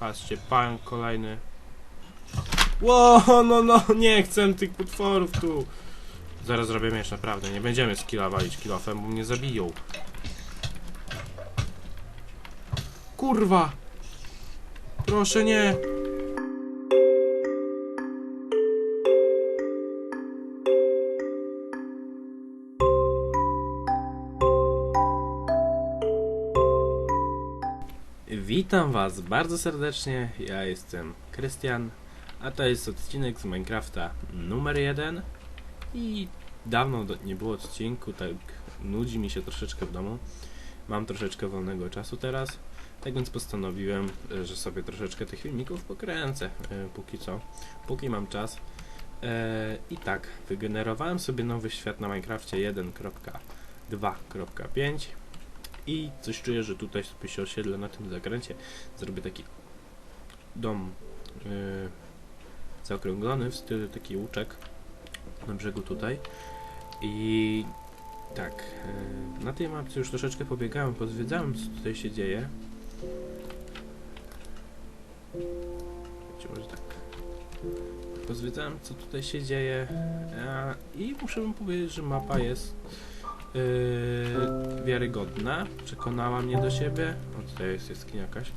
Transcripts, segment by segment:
Patrzcie, pan kolejny. Ło, no, no, nie chcę tych potworów tu. Zaraz zrobię miecz, naprawdę. Nie będziemy skilla walić kilofem, bo mnie zabiją. Kurwa! Proszę nie! Witam Was bardzo serdecznie. Ja jestem Krystian, a to jest odcinek z Minecrafta numer jeden. I dawno nie było odcinku, tak nudzi mi się troszeczkę w domu. Mam troszeczkę wolnego czasu teraz, tak więc postanowiłem, e, że sobie troszeczkę tych filmików pokręcę e, póki co, póki mam czas. E, I tak, wygenerowałem sobie nowy świat na Minecrafcie 1.2.5 i coś czuję, że tutaj sobie się osiedlę na tym zakręcie. Zrobię taki dom yy, zaokrąglony w stylu taki łuczek na brzegu tutaj. I tak, yy, na tej mapce już troszeczkę pobiegałem, pozwiedzałem co tutaj się dzieje. Wiecie, może tak. Pozwiedzałem co tutaj się dzieje a, i muszę wam powiedzieć, że mapa jest yy, wiarygodna. Przekonała mnie do siebie. O, tutaj jest jaskinia jakaś.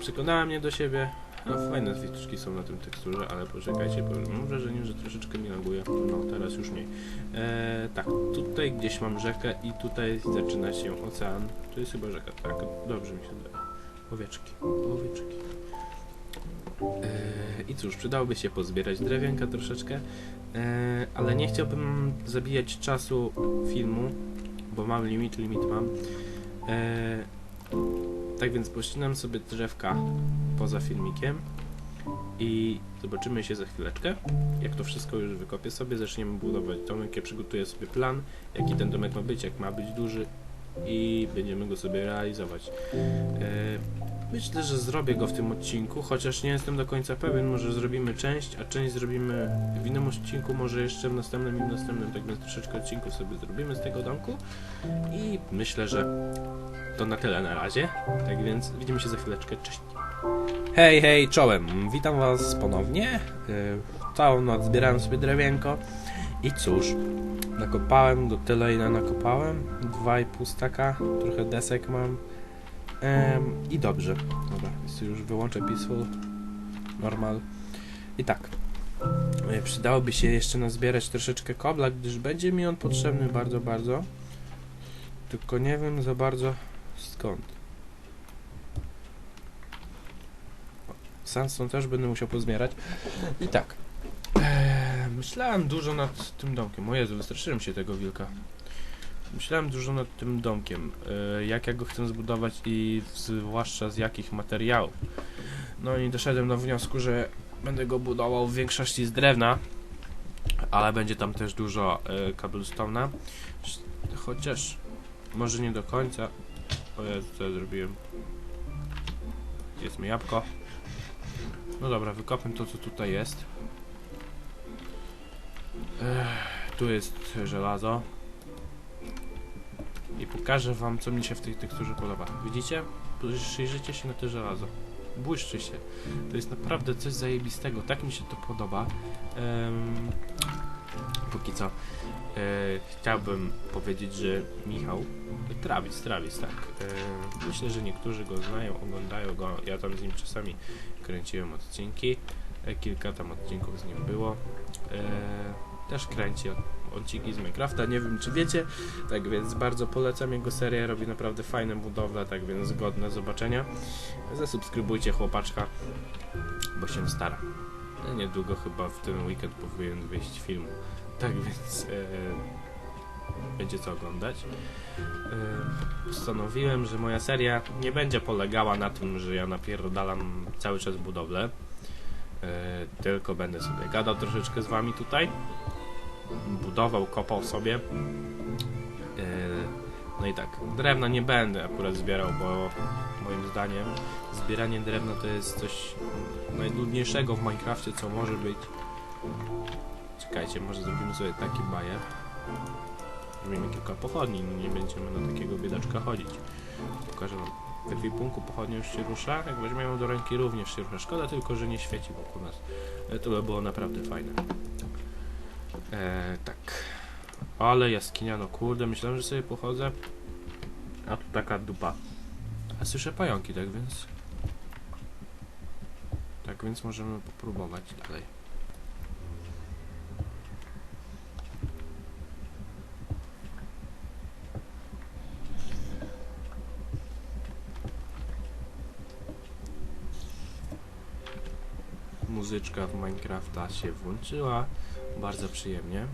Przekonała mnie do siebie. No, fajne zwistuszki są na tym teksturze, ale poczekajcie, bo mam wrażenie, że troszeczkę mi laguje. No, teraz już mniej. E, tak, tutaj gdzieś mam rzekę i tutaj zaczyna się ocean. Tu jest chyba rzeka, tak, dobrze mi się daje. Owieczki, owieczki. E, I cóż, przydałoby się pozbierać drewienka troszeczkę, e, ale nie chciałbym zabijać czasu filmu, bo mam limit, limit mam. E, tak więc pościnam sobie drzewka poza filmikiem i zobaczymy się za chwileczkę. Jak to wszystko już wykopię sobie, zaczniemy budować domek. Ja przygotuję sobie plan, jaki ten domek ma być, jak ma być duży i będziemy go sobie realizować. Myślę, że zrobię go w tym odcinku, chociaż nie jestem do końca pewien. Może zrobimy część, a część zrobimy w innym odcinku, może jeszcze w następnym i w następnym. Tak więc troszeczkę odcinków sobie zrobimy z tego domku i myślę, że to na tyle na razie. Tak więc widzimy się za chwileczkę. Cześć. Hej, hej, czołem. Witam Was ponownie. Yy, Całą noc zbierałem sobie drewienko i cóż, nakopałem do tyle ile nakopałem. Dwa i pół staka, trochę desek mam. I dobrze. Dobra, więc już wyłączę Peaceful. Normal. I tak. E, Przydałoby się jeszcze nazbierać troszeczkę kobla, gdyż będzie mi on potrzebny bardzo, bardzo. Tylko nie wiem za bardzo skąd. Sandstone też będę musiał pozbierać. I tak. Eee, myślałem dużo nad tym domkiem. O Jezu, wystraszyłem się tego wilka. Myślałem dużo nad tym domkiem. E, jak ja go chcę zbudować i zwłaszcza z jakich materiałów. No i doszedłem do wniosku, że będę go budował w większości z drewna. Ale będzie tam też dużo e, cobblestone'a. Chociaż może nie do końca. O Jezu, co zrobiłem? Jest mi jabłko. No dobra, wykopmy to, co tutaj jest. Ech, tu jest żelazo. I pokażę wam, co mi się w tej teksturze podoba. Widzicie? Przyjrzyjcie się na to żelazo. Błyszczy się. To jest naprawdę coś zajebistego. Tak mi się to podoba. Em, póki co. E, chciałbym powiedzieć, że Michał Travis, Travis, tak. E, myślę, że niektórzy go znają, oglądają go. Ja tam z nim czasami kręciłem odcinki. E, kilka tam odcinków z nim było. E, też kręci odcinki z Minecrafta. Nie wiem, czy wiecie, tak więc bardzo polecam jego serię. Robi naprawdę fajne budowle, tak więc godne zobaczenia. Zasubskrybujcie chłopaczka, bo się stara. No, Niedługo chyba w ten weekend powinien wyjść film. Tak więc e, będzie co oglądać. E, postanowiłem, że moja seria nie będzie polegała na tym, że ja napierdalam cały czas budowlę. E, tylko będę sobie gadał troszeczkę z wami tutaj. Budował, kopał sobie. E, no i tak, drewna nie będę akurat zbierał, bo moim zdaniem zbieranie drewna to jest coś najnudniejszego w Minecrafcie, co może być. Czekajcie, może zrobimy sobie taki bajer. Zrobimy kilka pochodni, no nie będziemy na takiego biedaczka chodzić. Pokażę wam W ekwipunku pochodnia już się rusza, jak weźmiemy do ręki również się rusza. Szkoda tylko, że nie świeci wokół nas. To by było naprawdę fajne. E, tak. Ale jaskinia, no kurde, myślałem, że sobie pochodzę. A tu taka dupa. A słyszę pająki, tak więc... Tak więc możemy popróbować dalej. Muzyczka w Minecrafta się włączyła. Bardzo przyjemnie.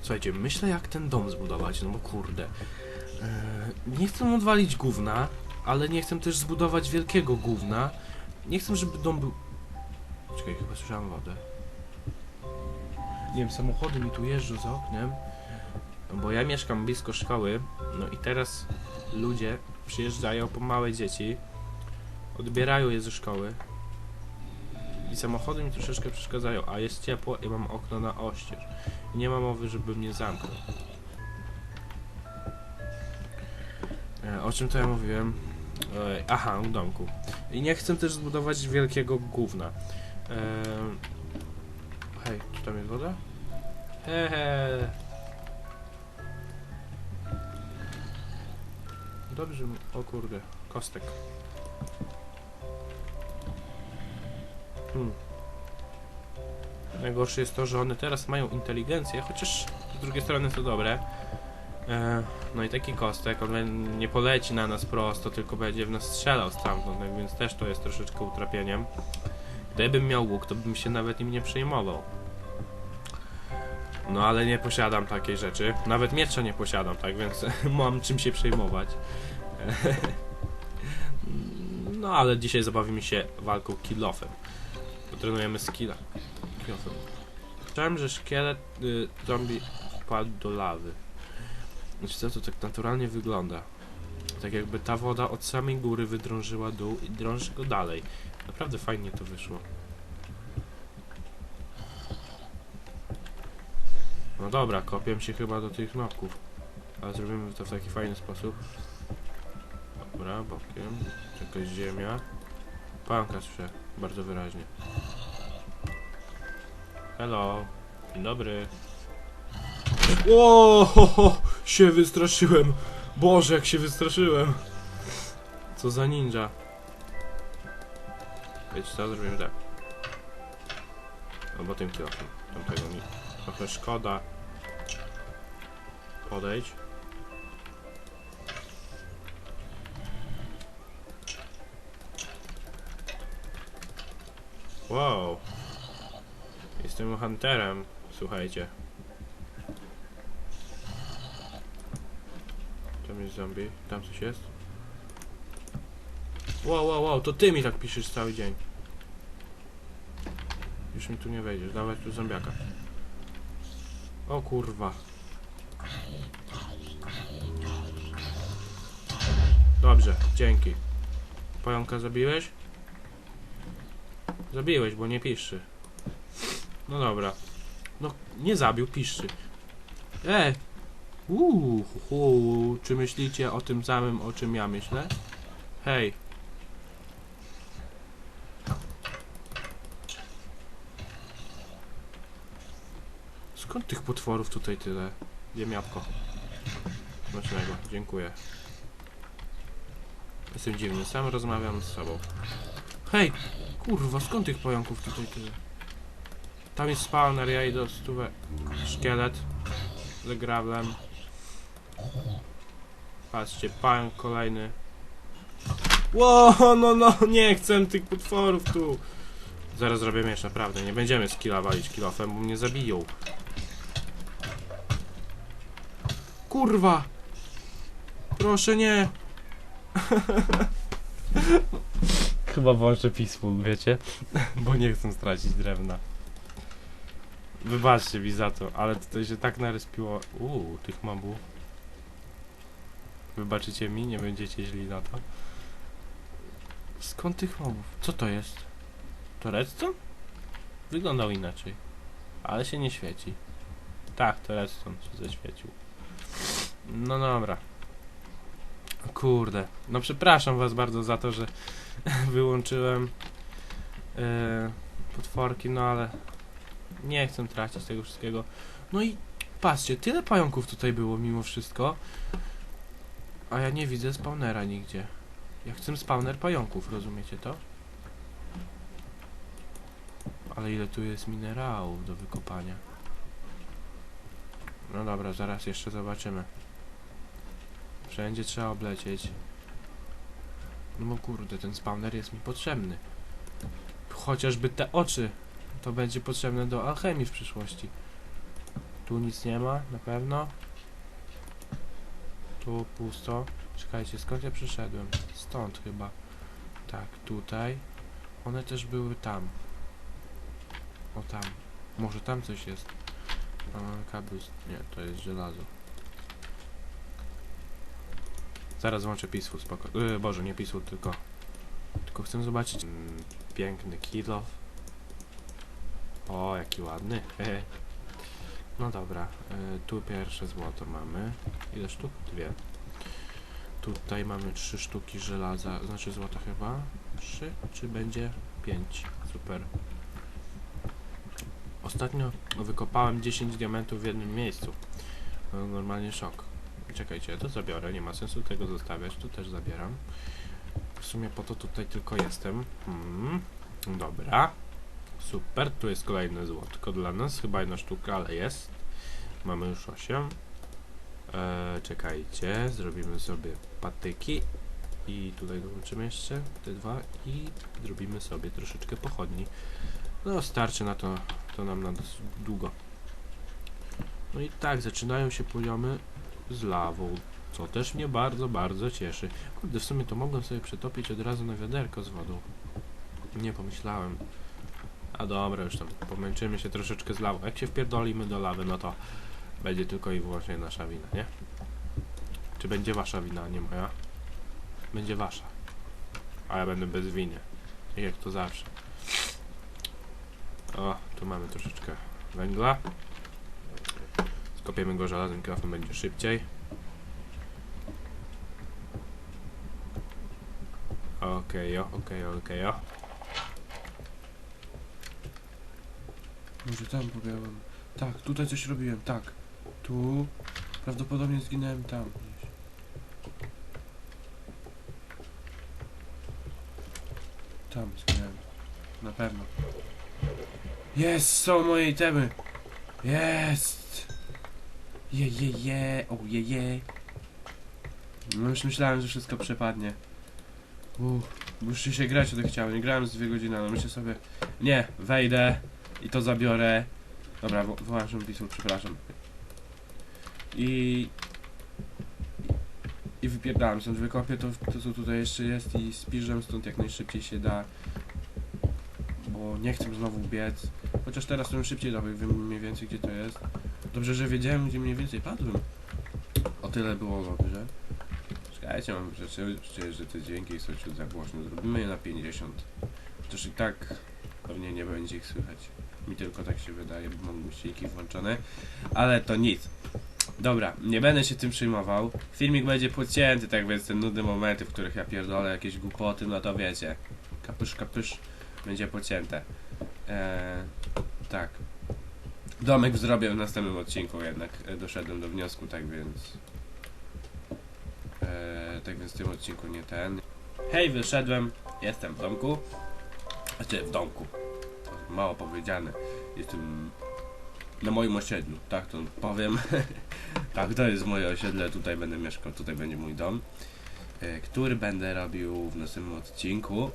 Słuchajcie, myślę jak ten dom zbudować, no bo kurde. Eee, nie chcę odwalić gówna, ale nie chcę też zbudować wielkiego gówna. Nie chcę, żeby dom był... Czekaj, chyba słyszałem wodę. Nie wiem, samochody mi tu jeżdżą za oknem. No bo ja mieszkam blisko szkoły, no i teraz ludzie przyjeżdżają po małe dzieci, odbierają je ze szkoły samochody mi troszeczkę przeszkadzają, a jest ciepło i mam okno na oścież. I nie ma mowy, żeby mnie zamknął. E, o czym to ja mówiłem? E, aha, w domku. I nie chcę też zbudować wielkiego gówna. E, hej, czy tam jest woda? Hehe. Dobrze, o kurde, kostek. Hmm. Najgorsze jest to, że one teraz mają inteligencję, chociaż z drugiej strony to dobre. E, no i taki kostek, on nie poleci na nas prosto, tylko będzie w nas strzelał stamtąd, tak więc też to jest troszeczkę utrapieniem. Gdybym miał łuk, to bym się nawet nim nie przejmował. No ale nie posiadam takiej rzeczy. Nawet miecza nie posiadam, tak więc mam czym się przejmować. No ale dzisiaj zabawimy się walką killofem. Potrenujemy skilla. Słyszałem, że szkielet y, zombie wpadł do lawy. Znaczy co to tak naturalnie wygląda? Tak jakby ta woda od samej góry wydrążyła dół i drąży go dalej. Naprawdę fajnie to wyszło. No dobra, kopię się chyba do tych nopków. Ale zrobimy to w taki fajny sposób. Dobra, bokiem. Jakaś ziemia. Pająka słyszę, bardzo wyraźnie. Hello. Dzień dobry. O, ho, ho, się wystraszyłem. Boże, jak się wystraszyłem. Co za ninja. Wiecie co, zrobimy tak. Albo tym kilofem. Tamtego mi trochę szkoda. Podejdź. Wow. Jestem hunterem, słuchajcie. Tam jest zombie. Tam coś jest. Wow, wow, wow, to ty mi tak piszesz cały dzień. Już mi tu nie wejdziesz, dawaj tu zombiaka. O kurwa. Dobrze, dzięki. Pająka zabiłeś? Zabiłeś, bo nie piszczy. No dobra. No, nie zabił, piszczy. E! Uuu, czy myślicie o tym samym, o czym ja myślę? Hej. Skąd tych potworów tutaj tyle? Jem jabłko. Smacznego, dziękuję. Jestem dziwny, sam rozmawiam z sobą. Hej! Kurwa, skąd tych pająków tutaj tyle? Tam jest spawner, ja idę od stówę. Szkielet. Z grawlem. Patrzcie, pająk kolejny. Ło, no, no, nie chcę tych potworów tu. Zaraz zrobię miecz, naprawdę. Nie będziemy skilla walić kilofem, bo mnie zabiją. Kurwa! Proszę nie! Chyba włączę peaceful, wiecie? Bo nie chcę stracić drewna. Wybaczcie mi za to, ale tutaj się tak naryspiło. Uuu, tych mobów. Wybaczycie mi, nie będziecie źli na to. Skąd tych mobów? Co to jest? To redstone? Wyglądał inaczej. Ale się nie świeci. Tak, to redstone się zaświecił. No dobra. kurde. No przepraszam was bardzo za to, że wyłączyłem e, potworki, no ale nie chcę tracić tego wszystkiego. No i patrzcie, tyle pająków tutaj było mimo wszystko, a ja nie widzę spawnera nigdzie. Ja chcę spawner pająków, rozumiecie to? Ale ile tu jest minerałów do wykopania. No dobra, zaraz jeszcze zobaczymy. Wszędzie trzeba oblecieć. No kurde, ten spawner jest mi potrzebny. Chociażby te oczy. To będzie potrzebne do alchemii w przyszłości. Tu nic nie ma, na pewno. Tu pusto. Czekajcie, skąd ja przyszedłem? Stąd chyba. Tak, tutaj. One też były tam. O tam. Może tam coś jest. Kabel. Nie, to jest żelazo. Zaraz włączę Peaceful, spoko. Yy, Boże, nie Peaceful, tylko... Tylko chcę zobaczyć... Mm, piękny kill. O, jaki ładny. No dobra, y, tu pierwsze złoto mamy. Ile sztuk? Dwie. Tutaj mamy trzy sztuki żelaza, znaczy złota chyba. Trzy, czy będzie pięć? Super. Ostatnio wykopałem 10 diamentów w jednym miejscu. No, normalnie szok. Czekajcie, to zabiorę, nie ma sensu tego zostawiać, tu też zabieram. W sumie po to tutaj tylko jestem. Mm, dobra. Super, tu jest kolejne złotko dla nas, chyba jedna sztuka, ale jest. Mamy już 8. Eee, czekajcie, zrobimy sobie patyki i tutaj dołączymy jeszcze te dwa i zrobimy sobie troszeczkę pochodni. No starczy na to, to nam na długo. No i tak, zaczynają się poziomy z lawą, co też mnie bardzo, bardzo cieszy. Kurde, w sumie to mogłem sobie przetopić od razu na wiaderko z wodą. Nie pomyślałem. A dobra, już tam pomęczymy się troszeczkę z lawą. Jak się wpierdolimy do lawy, no to będzie tylko i wyłącznie nasza wina, nie? Czy będzie wasza wina, nie moja? Będzie wasza. A ja będę bez winy. Tak Jak to zawsze. O, tu mamy troszeczkę węgla. Skopiemy go żelaznym krafem, będzie szybciej. Okej, okay, okej, okej, o. Może tam pobiegłem. Tak, tutaj coś robiłem, tak. Tu. Prawdopodobnie zginąłem tam gdzieś. Tam zginąłem. Na pewno. Jest! Są moje itemy! Jest! Je, je, je! O, je, je! No już myślałem, że wszystko przepadnie. Uff, muszę się grać odechciało. Nie grałem z dwie godziny, ale myślę sobie... Nie, wejdę i to zabiorę. Dobra, wo- wyłączam pismo, przepraszam. I... I wypierdalam stąd, wykopię to, to co tutaj jeszcze jest i spiżem stąd jak najszybciej się da. Bo nie chcę znowu biec. Chociaż teraz to już szybciej dobieg, wiem mniej więcej gdzie to jest. Dobrze, że wiedziałem gdzie mniej więcej padłem. O tyle było dobrze. Czekajcie, mam rzeczywiście, że te dźwięki są ciut za głośno. Zrobimy je na 50. Chociaż i tak pewnie nie będzie ich słychać. Mi tylko tak się wydaje, bo mam głośniki włączone. Ale to nic. Dobra, nie będę się tym przejmował. Filmik będzie pocięty, tak więc te nudne momenty, w których ja pierdolę jakieś głupoty, no to wiecie. Kapysz, kapysz, będzie pocięte. Eee, tak. Domek zrobię w następnym odcinku jednak. e, Doszedłem do wniosku, tak więc... Eee, tak więc w tym odcinku nie ten. Hej, wyszedłem. Jestem w domku. Znaczy w domku. Mało powiedziane. Jestem na moim osiedlu, tak to powiem. tak, to jest moje osiedle, tutaj będę mieszkał, tutaj będzie mój dom, e, który będę robił w następnym odcinku.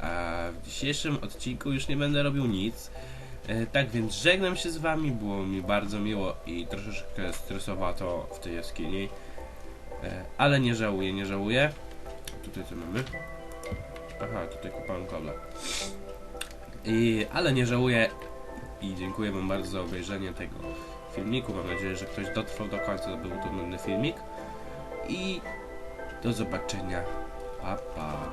A w dzisiejszym odcinku już nie będę robił nic. E, tak więc żegnam się z wami, było mi bardzo miło i troszeczkę stresowato w tej jaskini. E, ale nie żałuję, nie żałuję. Tutaj co mamy? Aha, tutaj kupałem kobla. I, ale nie żałuję i dziękuję wam bardzo za obejrzenie tego filmiku. Mam nadzieję, że ktoś dotrwał do końca, to był to nudny filmik. I do zobaczenia. Pa, pa.